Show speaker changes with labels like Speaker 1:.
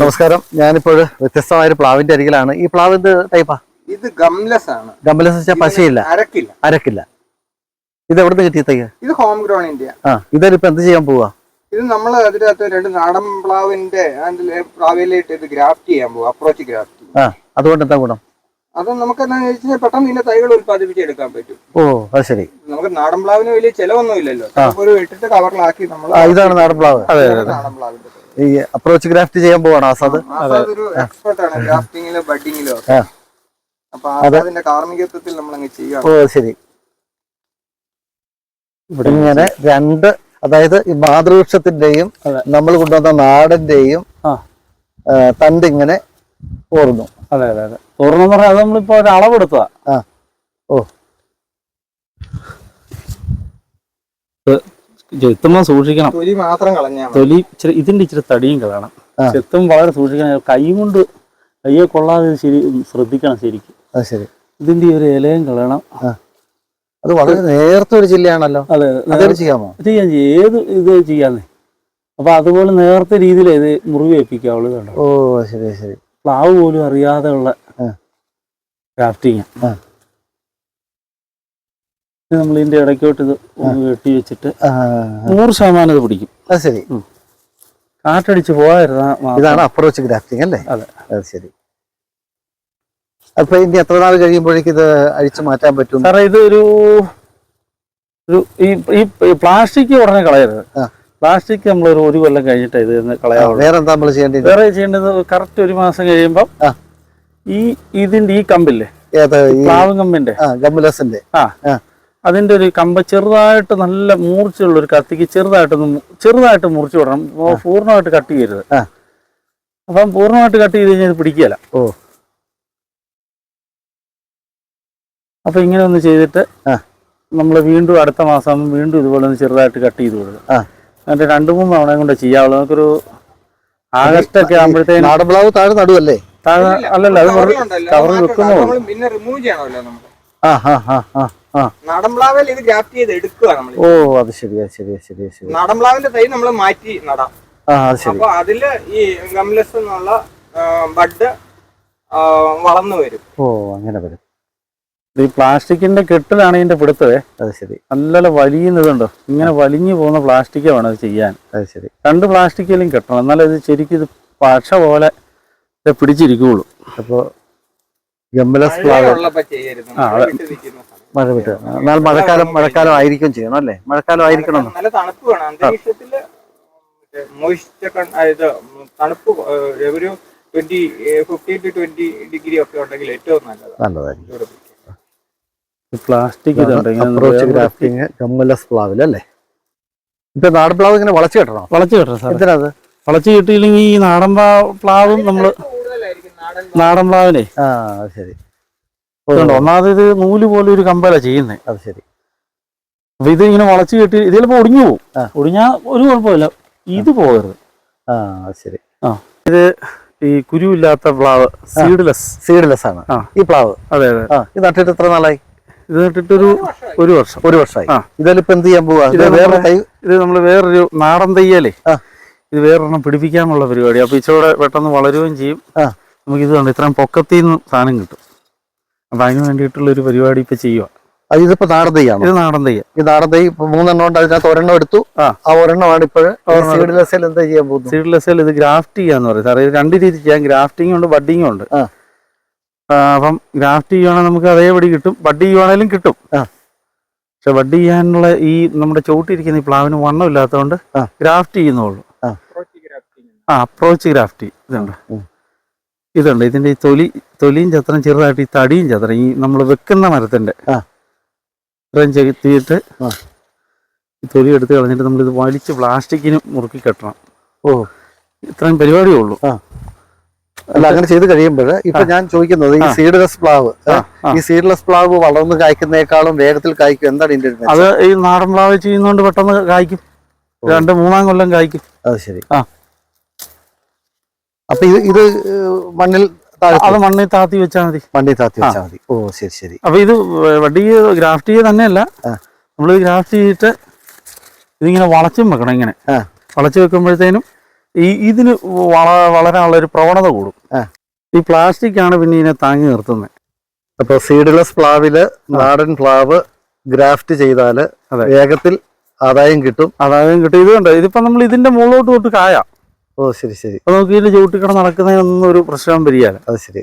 Speaker 1: നമസ്കാരം. ഞാനിപ്പോൾ വ്യത്യസ്തമായ ഒരു പ്ലാവിന്റെ അരികിലാണ്. ഈ പ്ലാവ് എന്ത് ടൈപ്പാ
Speaker 2: ഇത് ഗംലസ് ആണ്.
Speaker 1: ഗംലസ് വെച്ചാൽ പശയില്ല.
Speaker 2: അരക്കില്ല.
Speaker 1: അരക്കില്ല. ഇത് എവിടുന്ന് കിട്ടിയ തയ്യ
Speaker 2: ഇത് ഹോം ഗ്രോൺ ഇന്ത്യ.
Speaker 1: ആ ഇതൊരിപ്പോ എന്ത് ചെയ്യാൻ പോവാ?
Speaker 2: ഇത് നമ്മൾ അതിനകത്ത് രണ്ട് നാടൻ പ്ലാവിന്റെ പ്ലാവിലായിട്ട് ഇത് ഗ്രാഫ്റ്റ് ചെയ്യാൻ പോകും അപ്രോച്ച് ഗ്രാഫ്റ്റ്
Speaker 1: ആ അതുകൊണ്ട് എന്താ ഗുണം?
Speaker 2: അത് നമുക്ക് എന്താണെന്ന് വെച്ചാൽ പെട്ടെന്ന് ഇതിന്റെ തൈകൾ ഉത്പാദിപ്പിച്ചെടുക്കാൻ പറ്റും.
Speaker 1: ഓ അത് ശരി.
Speaker 2: നമുക്ക് നാടൻ പ്ലാവിന് വലിയ ചെലവൊന്നും ഇല്ലല്ലോ ഒരു ഇട്ടിട്ട് കവറിലാക്കി നമ്മൾ
Speaker 1: ഇതാണ് നാടൻ പ്ലാവ്.
Speaker 2: നാടൻ പ്ലാവിന്റെ.
Speaker 1: ഈ അപ്രോച്ച് ഗ്രാഫ്റ്റ് ചെയ്യാൻ പോവാണ് ആസാദ്?
Speaker 2: ഇവിടെ
Speaker 1: ഓ ശരി. ഇങ്ങനെ രണ്ട് അതായത് ഈ മാതൃവൃക്ഷത്തിന്റെയും നമ്മൾ കൊണ്ടുവന്ന നാടന്റെയും തണ്ട് ഇങ്ങനെ ഓർന്നു.
Speaker 3: അതെ അതെ അതെ. ഓർന്നു പറഞ്ഞാൽ അത് നമ്മളിപ്പോ ഒരു അളവെടുത്തതാ.
Speaker 1: ആ. ഓ.
Speaker 3: ചെത്തുമ്പോൾ സൂക്ഷിക്കണം.
Speaker 2: തൊലി മാത്രം കളഞ്ഞാൽ
Speaker 3: തൊലി ഇച്ചിരി ഇതിന്റെ ഇച്ചിരി തടിയും കളയണം. ചെത്തും വളരെ സൂക്ഷിക്കണം. കൈ കൊണ്ട് കയ്യെ കൊള്ളാതെ ശരി ശ്രദ്ധിക്കണം ശരിക്കും.
Speaker 1: അത് ശരി.
Speaker 3: ഇതിന്റെ ഒരു ഇലയും കളയണം.
Speaker 1: അത് വളരെ നേരത്തെ ഒരു ചില്ലയാണല്ലോ.
Speaker 3: അതെ
Speaker 1: അതൊരു ചെയ്യാമോ?
Speaker 3: ചെയ്യാൻ ഏത് ഇത് ചെയ്യാന്നേ. അപ്പൊ അതുപോലെ നേരത്തെ രീതിയിൽ ഇത് മുറിവ് ഏൽപ്പിക്കാവുള്ളൂ കണ്ടോ?
Speaker 1: ഓ ശരി ശരി.
Speaker 3: പ്ലാവ് പോലും അറിയാതെ ഉള്ള ക്രാഫ്റ്റിങ്. നമ്മൾ ഇതിന്റെ ഇടയ്ക്കോട്ട് ഇത് ഒന്ന് കെട്ടി വെച്ചിട്ട് നൂറ് ശതമാനം ഇത് പിടിക്കും.
Speaker 1: അത് ശരി.
Speaker 3: കാറ്റടിച്ച് പോകാതിരുന്നാ.
Speaker 1: ഇതാണ് അപ്രോച്ച് ഗ്രാഫ്റ്റിംഗ് അല്ലേ?
Speaker 3: അതെ.
Speaker 1: അത് ശരി. അപ്പൊ ഇനി എത്ര നാൾ കഴിയുമ്പോഴേക്കും ഇത് അഴിച്ചു മാറ്റാൻ പറ്റും?
Speaker 3: സാറേ ഇത് ഒരു ഒരു ഈ പ്ലാസ്റ്റിക് ഉടനെ കളയരുത്. പ്ലാസ്റ്റിക് നമ്മൾ ഒരു ഒരു കൊല്ലം കഴിഞ്ഞിട്ട് ഇത് കളയാവുള്ളൂ.
Speaker 1: വേറെ എന്താ നമ്മൾ ചെയ്യേണ്ടത്?
Speaker 3: വേറെ ചെയ്യേണ്ടത് കറക്റ്റ് ഒരു മാസം
Speaker 1: കഴിയുമ്പോൾ
Speaker 3: ഈ ഇതിന്റെ ഈ കമ്പില്ലേ? പ്ലാവ് കമ്പിന്റെ?
Speaker 1: ഗംബുലസിന്റെ.
Speaker 3: ആ.
Speaker 1: ആ.
Speaker 3: അതിന്റെ ഒരു കമ്പ ചെറുതായിട്ട് നല്ല മൂർച്ചയുള്ള ഒരു കത്തിക്ക് ചെറുതായിട്ടൊന്ന് ചെറുതായിട്ട് മുറിച്ചു വിടണം. പൂർണമായിട്ട് കട്ട് ചെയ്യരുത്. അപ്പം പൂർണമായിട്ട് കട്ട് ചെയ്ത് കഴിഞ്ഞാൽ പിടിക്കുകയല്ല.
Speaker 1: ഓ.
Speaker 3: അപ്പൊ ഇങ്ങനെ ഒന്ന് ചെയ്തിട്ട് നമ്മൾ വീണ്ടും അടുത്ത മാസം വീണ്ടും ഇതുപോലെ ഒന്ന് ചെറുതായിട്ട് കട്ട് ചെയ്ത് കൊടുക്കുക.
Speaker 1: ആ.
Speaker 3: എന്നിട്ട് രണ്ട് മൂന്ന് തവണയും കൊണ്ട് ചെയ്യാവുള്ളൂ. നമുക്കൊരു ആഗസ്റ്റ് ഒക്കെ
Speaker 1: ആകുമ്പോഴത്തേക്കും അല്ലല്ലോ താഴെ നടുവല്ലേ?
Speaker 3: താഴെ അല്ലല്ല അത്
Speaker 2: കവർ
Speaker 3: വെക്കുന്നു
Speaker 2: കവറിൽ പിന്നെ റിമൂവ് ചെയ്യണമല്ലോ നമുക്ക്.
Speaker 1: ആ ആ ആ ആ ആ.
Speaker 2: നാടൻ പ്ലാവിൽ ഇത് ഗ്രാഫ്റ്റ് ചെയ്ത് എടുക്കുക നമ്മൾ
Speaker 1: ഓ അത് ശരി ശരിയാ ശരി ശരി അത് ശരി.
Speaker 2: നാടൻ പ്ലാവിന്റെ തൈ നമ്മൾ മാറ്റി നടാം.
Speaker 1: അത്
Speaker 2: അപ്പൊ അതിൽ ഈ ഗംലെസ് എന്നുള്ള ബഡ് വളർന്നു വരും.
Speaker 1: ഓ അങ്ങനെ വരും.
Speaker 3: ഈ പ്ലാസ്റ്റിക്കിന്റെ കെട്ടിലാണ് ഇതിന്റെ പിടുത്തവേ.
Speaker 1: അത് ശരി.
Speaker 3: നല്ല വലിയുന്നതുണ്ടോ? ഇങ്ങനെ വലിഞ്ഞു പോകുന്ന പ്ലാസ്റ്റിക് വേണം ഇത് ചെയ്യാൻ.
Speaker 1: അത് ശരി.
Speaker 3: രണ്ട് പ്ലാസ്റ്റിക്കിലും കെട്ടണം. എന്നാലും ഇത് ശരിക്കും ഇത് പശ പോലെ പിടിച്ചിരിക്കുള്ളൂ. പിടിച്ചിരിക്കുകയുള്ളൂ
Speaker 1: അപ്പോ ഗംബലസ് പ്ലാവ്
Speaker 3: ആ,
Speaker 2: മഴ. വിട്ട്.
Speaker 1: എന്നാൽ മഴക്കാലം മഴക്കാലം ആയിരിക്കും ചെയ്യണം അല്ലേ? മഴക്കാലം ആയിരിക്കണം.
Speaker 2: നല്ല തണുപ്പ് വേണം. അന്തരീക്ഷത്തിൽ തണുപ്പ് ഒരു twenty fifteen to twenty degree ഒക്കെ ഉണ്ടെങ്കിൽ ഏറ്റവും നല്ലതാണ്
Speaker 1: നല്ലതായിരിക്കും.
Speaker 3: പ്ലാസ്റ്റിക്
Speaker 1: അപ്രോച്ച് ഗ്രാഫ്റ്റിംഗ് ഗംബലസ് പ്ലാവിൽ അല്ലേ? ഇപ്പൊ നാടൻ പ്ലാവ് ഇങ്ങനെ വളച്ചു കെട്ടണം?
Speaker 3: വളച്ചു കെട്ടണം സാർ
Speaker 1: എന്തിനാ അത്?
Speaker 3: വളച്ചു കിട്ടിയില്ലെങ്കിൽ ഈ നാടൻ പ്ലാവും നമ്മൾ
Speaker 2: കൂടുതലായിരിക്കും നാടൻ
Speaker 3: പ്ലാവിനെ.
Speaker 1: ആ അത് ശരി.
Speaker 3: ഒന്നാമത് ഇത് നൂൽ പോലെ ഒരു കമ്പല ചെയ്യുന്നത്
Speaker 1: അത് ശരി.
Speaker 3: അപ്പൊ ഇത് ഇങ്ങനെ വളച്ചു കെട്ടി ഇത് ചിലപ്പോ ഒടിഞ്ഞു പോകും. ഒടിഞ്ഞാ ഒരു കുഴപ്പമില്ല. ഇത് പോകരുത്.
Speaker 1: ആ ശരി. ആ.
Speaker 3: ഇത് ഈ കുരുവില്ലാത്ത പ്ലാവ് സീഡ്ലെസ്
Speaker 1: സീഡ്ലെസ് ആണ്. ഈ പ്ലാവ്.
Speaker 3: അതെ അതെ.
Speaker 1: ഇത് നട്ടിട്ട് എത്ര നാളായി?
Speaker 3: ഇത് നട്ടിട്ടൊരു ഒരു ഒരു വർഷം.
Speaker 1: ഒരു വർഷമായി. ഇതിലിപ്പോ എന്ത് ചെയ്യാൻ പോവാ? വേറെ തൈ
Speaker 3: ഇത് നമ്മൾ വേറൊരു നാടൻ തയ്യലേ
Speaker 1: ആ.
Speaker 3: ഇത് വേറൊരെണ്ണം പിടിപ്പിക്കാനുള്ള പരിപാടി അപ്പൊ ഇച്ചോടെ പെട്ടെന്ന് വളരുകയും ചെയ്യും.
Speaker 1: ആ.
Speaker 3: നമുക്ക് ഇത് കണ്ട്? ഇത്രയും പൊക്കത്തിൽ നിന്ന് സാധനം കിട്ടും. അപ്പൊ അതിന് വേണ്ടിയിട്ടുള്ള ഒരു പരിപാടി ഇപ്പൊ ചെയ്യുക
Speaker 1: ഇതിപ്പോ നാടൻ തെയ്യാണ്
Speaker 3: ഇത് നാടൻ തെയ്യ
Speaker 1: ഈ നാടൻ തൈ ഇപ്പൊ മൂന്നെണ്ണം ഉണ്ട് അതിനകത്ത് ഒരെണ്ണം എടുത്തു.
Speaker 3: ആ.
Speaker 1: ഒരെണ്ണമാണ് ഇപ്പോഴും സീഡ്ലെസ്സിൽ എന്താ ചെയ്യാൻ
Speaker 3: സീഡ്ലെസ്സിൽ ഇത് ഗ്രാഫ്റ്റ് ചെയ്യാന്ന് പറയും സാറേ. രണ്ട് രീതി ചെയ്യാം. ഗ്രാഫ്റ്റിംഗ് ഉണ്ട് ബഡിങ്ങും ഉണ്ട്. അപ്പം ഗ്രാഫ്റ്റ് ചെയ്യുവാണെങ്കിൽ നമുക്ക് അതേപടി കിട്ടും. ബഡ് ചെയ്യുവാണേലും കിട്ടും. പക്ഷെ ബഡ് ചെയ്യാനുള്ള ഈ നമ്മുടെ ചോട്ടിരിക്കുന്ന ഈ പ്ലാവിന് വണ്ണം ഇല്ലാത്തതുകൊണ്ട് ഗ്രാഫ്റ്റ് ചെയ്യുന്നുള്ളൂ. ആ. അപ്രോച്ച് ഗ്രാഫ്റ്റ് ഇതുണ്ട്. ഇതുണ്ട്. ഇതിന്റെ ഈ തൊലി തൊലിയും ചത്രം ചെറുതായിട്ട് ഈ തടിയും ചത്രം ഈ നമ്മൾ വെക്കുന്ന മരത്തിന്റെ
Speaker 1: ആ.
Speaker 3: ഇത്രയും ചെത്തിയിട്ട് തൊലി എടുത്ത് കളഞ്ഞിട്ട് നമ്മൾ ഇത് വലിച്ച് പ്ലാസ്റ്റിക്കിന് മുറുക്കി കെട്ടണം.
Speaker 1: ഓ.
Speaker 3: ഇത്രയും പരിപാടിയേ ഉള്ളൂ.
Speaker 1: അല്ല അങ്ങനെ ചെയ്ത് കഴിയുമ്പോൾ ഇപ്പൊ ഞാൻ ചോദിക്കുന്നത് ഈ. സീഡ്ലെസ് പ്ലാവ്. ഈ സീഡ്ലെസ് പ്ലാവ് വളർന്ന് കായ്ക്കുന്നേക്കാളും വേഗത്തിൽ കായ്ക്കും. എന്താണ് ഇതിന്റെ
Speaker 3: അത് ഈ നാടൻ പ്ലാവ് ചെയ്യുന്നോണ്ട് പെട്ടെന്ന് കായ്ക്കും. രണ്ട് മൂന്നാം കൊല്ലം കായ്ക്കും.
Speaker 1: അത് ശരി.
Speaker 3: ആ.
Speaker 1: അപ്പൊ ഇത് ഇത് മണ്ണിൽ
Speaker 3: അത് മണ്ണിൽ താത്തി വെച്ചാൽ മതി.
Speaker 1: മണ്ണിൽ താത്തി വെച്ചാൽ മതി. ഓ ശരി ശരി.
Speaker 3: അപ്പൊ ഇത് വടി ഗ്രാഫ്റ്റ് ചെയ്ത് തന്നെയല്ല. നമ്മൾ ഗ്രാഫ്റ്റ് ചെയ്തിട്ട് ഇതിങ്ങനെ വളച്ചും വെക്കണം ഇങ്ങനെ. വളച്ചു വെക്കുമ്പോഴത്തേനും ഈ ഇതിന് വള വളരാനുള്ള ഒരു പ്രവണത കൂടും. ഈ പ്ലാസ്റ്റിക് ആണ് പിന്നെ ഇതിനെ താങ്ങി നിർത്തുന്നത്
Speaker 1: അപ്പൊ സീഡ്ലെസ് പ്ലാവിൽ നാടൻ പ്ലാവ് ഗ്രാഫ്റ്റ്
Speaker 3: ചെയ്താൽ
Speaker 1: വേഗത്തിൽ ആദായം കിട്ടും.
Speaker 3: ആദായം കിട്ടും. ഇത് കണ്ടോ? ഇതിപ്പോ നമ്മൾ ഇതിന്റെ മുകളിലോട്ട് തൊട്ട് കായ.
Speaker 1: ഓ ശരി ശരി.
Speaker 3: അപ്പൊ നമുക്ക് ഇതിന്റെ ചവിട്ടിക്കട നടക്കുന്നതിനൊന്നും ഒരു പ്രശ്നം വരികയാണ്
Speaker 1: അത് ശരി.